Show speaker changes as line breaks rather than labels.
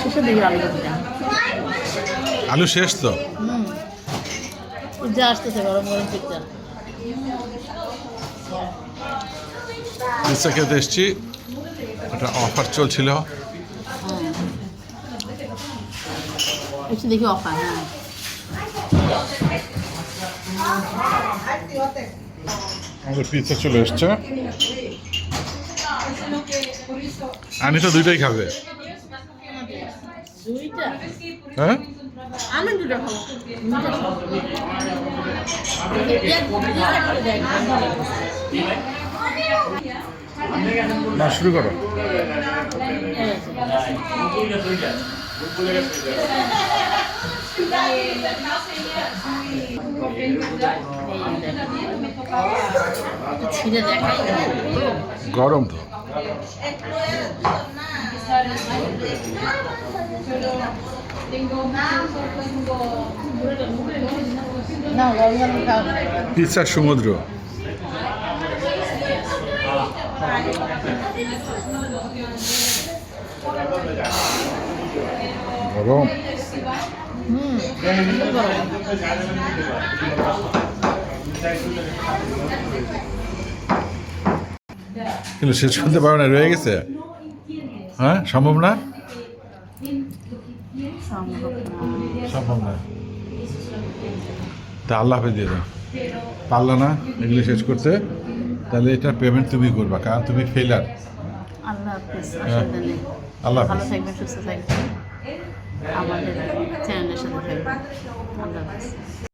শেষে দেখি আলু ভাজিটা
আলু শেষ তো?
পিৎজা আসতেছে গরম গরম পিৎজা
পিৎজা খেতে এসেছি। একটা অফার চলছিল।
দেখি অফার হ্যাঁ।
আমাদের পিৎজা চলে এসছে। আনি তো দুইটাই খাবে। হ্যাঁ?
আমি দুটো খাব। না।
না শুরু করো। গরম তো। পিৎজার সমুদ্র কিন্তু শেষ করতে পারো না রয়ে গেছে। হ্যাঁ সম্ভব না?
সম্ভব না।
তা আল্লাহ হাফেজ দিয়ে দাও। পারল না এগুলো শেষ করতে? তাহলে এটা পেমেন্ট তুমি করবা কারণ তুমি ফেলার
আল্লাহ
হ্যাঁ। আল্লাহ
ভালো
হাফেজ
থাকবেন সুস্থ থাকবেন। আমাদের চ্যানেলের সাথে থাকবেন। আল্লাহ হাফিজ।